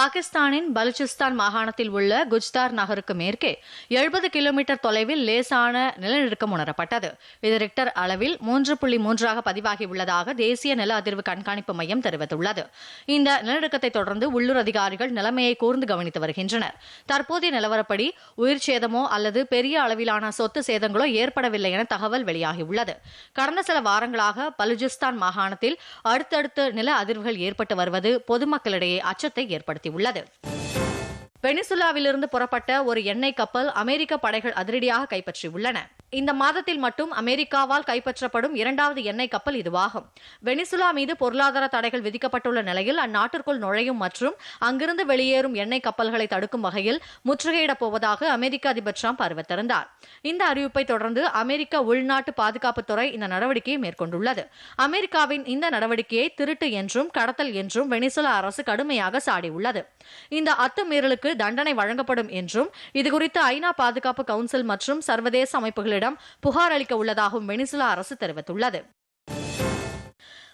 பாகிஸ்தானின் பலுச்சிஸ்தான் மாகாணத்தில் உள்ள குஜ்தார் நகருக்கு மேற்கே எழுபது கிலோமீட்டர் தொலைவில் லேசான நிலநடுக்கம் உணரப்பட்டது. இது ரிக்டர் அளவில் மூன்று புள்ளி மூன்றாக பதிவாகியுள்ளதாக தேசிய நில அதிர்வு கண்காணிப்பு மையம் தெரிவித்துள்ளது. இந்த நிலநடுக்கத்தை தொடர்ந்து உள்ளூர் அதிகாரிகள் நிலைமையை கூர்ந்து கவனித்து வருகின்றனர். தற்போதைய நிலவரப்படி உயிர் சேதமோ அல்லது பெரிய அளவிலான சொத்து சேதங்களோ ஏற்படவில்லை என தகவல் வெளியாகியுள்ளது. கடந்த சில வாரங்களாக பலுஜிஸ்தான் மாகாணத்தில் அடுத்தடுத்து நில அதிர்வுகள் ஏற்பட்டு வருவது பொதுமக்களிடையே அச்சத்தை ஏற்படுத்தி ஏற்படுத்தியுள்ளது வெனிசுலாவிலிருந்து புறப்பட்ட ஒரு எண்ணெய் கப்பல் அமெரிக்க படைகள் அதிரடியாக கைப்பற்றியுள்ளன. இந்த மாதத்தில் மட்டும் அமெரிக்காவால் கைப்பற்றப்படும் இரண்டாவது எண்ணெய் கப்பல் இதுவாகும். வெனிசுலா மீது பொருளாதார தடைகள் விதிக்கப்பட்டுள்ள நிலையில் அந்நாட்டிற்குள் நுழையும் மற்றும் அங்கிருந்து வெளியேறும் எண்ணெய் கப்பல்களை தடுக்கும் வகையில் முற்றுகையிடப் போவதாக அமெரிக்க அதிபர் டிரம்ப் அறிவித்திருந்தார். இந்த அறிவிப்பை தொடர்ந்து அமெரிக்க உள்நாட்டு பாதுகாப்புத்துறை இந்த நடவடிக்கையை மேற்கொண்டுள்ளது. அமெரிக்காவின் இந்த நடவடிக்கையை திருட்டு என்றும் கடத்தல் என்றும் வெனிசுலா அரசு கடுமையாக சாடியுள்ளது. இந்த அத்துமீறலுக்கு தண்டனை வழங்கப்படும் என்றும் இதுகுறித்து ஐநா பாதுகாப்பு கவுன்சில் மற்றும் சர்வதேச அமைப்புகளிடம் புகார் அளிக்க உள்ளதாகவும் வெனிசுலா அரசு தெரிவித்துள்ளது.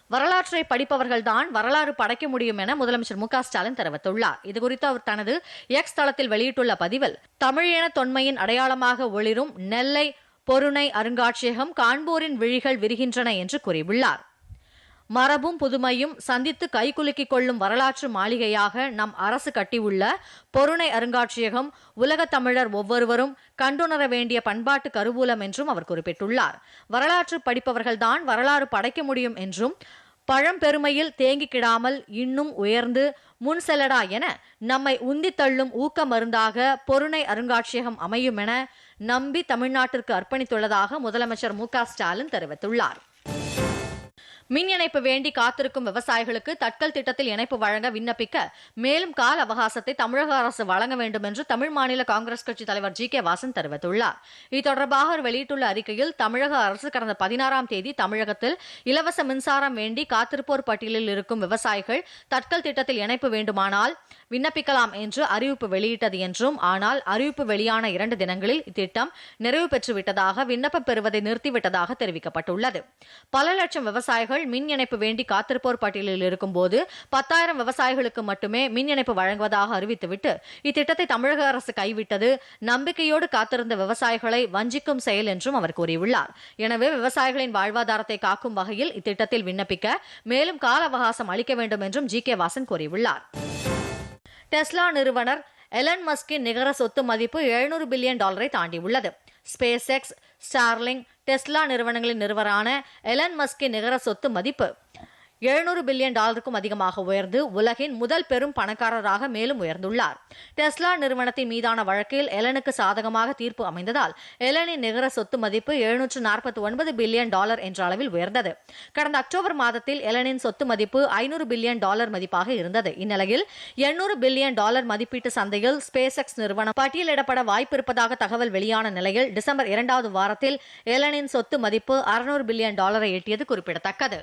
வரலாற்றை படிப்பவர்கள்தான் வரலாறு படைக்க முடியும் என முதலமைச்சர் மு க ஸ்டாலின் தெரிவித்துள்ளார். இதுகுறித்து அவர் தனது எக்ஸ் தளத்தில் வெளியிட்டுள்ள பதிவில் தமிழின தொன்மையின் அடையாளமாக ஒளிரும் நெல்லை பொருணை அருங்காட்சியகம் காண்போரின் விழிகள் விரிகின்றன என்று கூறியுள்ளார். மரபும் புதுமையும் சந்தித்து கைகுலுக்கிக் கொள்ளும் வரலாற்று மாளிகையாக நம் அரசு கட்டியுள்ள பொருணை அருங்காட்சியகம் உலகத் தமிழர் ஒவ்வொருவரும் கண்டுணர வேண்டிய பண்பாட்டு கருவூலம் என்றும் அவர் குறிப்பிட்டுள்ளார். வரலாற்று படிப்பவர்கள்தான் வரலாறு படைக்க முடியும் என்றும் பழம்பெருமையில் தேங்கி கிடாமல் இன்னும் உயர்ந்து முன் செல்லடா என நம்மை உந்தி தள்ளும் ஊக்க மருந்தாக பொருணை அருங்காட்சியகம் அமையும் என நம்பி தமிழ்நாட்டிற்கு அர்ப்பணித்துள்ளதாக முதலமைச்சர் மு க ஸ்டாலின் தெரிவித்துள்ளார். மின் இணைப்பு வேண்டி காத்திருக்கும் விவசாயிகளுக்கு தட்கல் திட்டத்தில் இணைப்பு வழங்க விண்ணப்பிக்க மேலும் கால அவகாசத்தை தமிழக அரசு வழங்க வேண்டும் என்று தமிழ் மாநில காங்கிரஸ் கட்சி தலைவர் ஜி கே வாசன் தெரிவித்துள்ளார். இது தொடர்பாக அவர் வெளியிட்டுள்ள அறிக்கையில் தமிழக அரசு கடந்த பதினாறாம் தேதி தமிழகத்தில் இலவச மின்சாரம் வேண்டி காத்திருப்போர் பட்டியலில் இருக்கும் விவசாயிகள் தட்கல் திட்டத்தில் இணைப்பு வேண்டுமானால் விண்ணப்பிக்கலாம் என்று அறிவிப்பு வெளியிட்டது என்றும் ஆனால் அறிவிப்பு வெளியான இரண்டு தினங்களில் இத்திட்டம் நிறைவு பெற்றுவிட்டதாக விண்ணப்பம் பெறுவதை நிறுத்திவிட்டதாக தெரிவிக்கப்பட்டுள்ளது. பல லட்சம் விவசாயிகள் விவசாயிகள் மின் இணைப்பு வேண்டி காத்திருப்போர் பட்டியலில் இருக்கும்போது பத்தாயிரம் விவசாயிகளுக்கு மட்டுமே மின் இணைப்பு வழங்குவதாக அறிவித்துவிட்டு இத்திட்டத்தை தமிழக அரசு கைவிட்டது. நம்பிக்கையோடு காத்திருந்த விவசாயிகளை வஞ்சிக்கும் செயல் என்றும் அவர் கூறியுள்ளார். எனவே விவசாயிகளின் வாழ்வாதாரத்தை காக்கும் வகையில் இத்திட்டத்தில் விண்ணப்பிக்க மேலும் கால அவகாசம் அளிக்க வேண்டும் என்றும் ஜி கே வாசன் கூறியுள்ளார். டெஸ்லா நிறுவனர் எலன் மஸ்கின் நிகர சொத்து மதிப்பு எழுநூறு பில்லியன் டாலரை தாண்டியுள்ளது. ஸ்பேஸ் எக்ஸ் ஸ்டார்லிங் டெஸ்லா நிறுவனங்களின் நிறுவரான எலன் மஸ்கின் நிகர சொத்து மதிப்பு. எழுநூறு பில்லியன் டாலருக்கும் அதிகமாக உயர்ந்து உலகின் முதல் பெரும் பணக்காரராக மேலும் உயர்ந்துள்ளார். டெஸ்லா நிறுவனத்தின் மீதான வழக்கில் எலனுக்கு சாதகமாக தீர்ப்பு அமைந்ததால் எலனின் நிகர சொத்து மதிப்பு எழுநூற்று நாற்பத்தி ஒன்பது பில்லியன் டாலர் என்ற அளவில் உயர்ந்தது. கடந்த அக்டோபர் மாதத்தில் எலனின் சொத்து மதிப்பு ஐநூறு பில்லியன் டாலர் மதிப்பாக இருந்தது. இந்நிலையில் எண்ணூறு பில்லியன் டாலர் மதிப்பீட்டு சந்தையில் ஸ்பேஸ் எக்ஸ் நிறுவனம் பட்டியலிடப்பட வாய்ப்பிருப்பதாக தகவல் வெளியான நிலையில் டிசம்பர் இரண்டாவது வாரத்தில் எலனின் சொத்து மதிப்பு அறுநூறு பில்லியன் டாலரை எட்டியது குறிப்பிடத்தக்கது.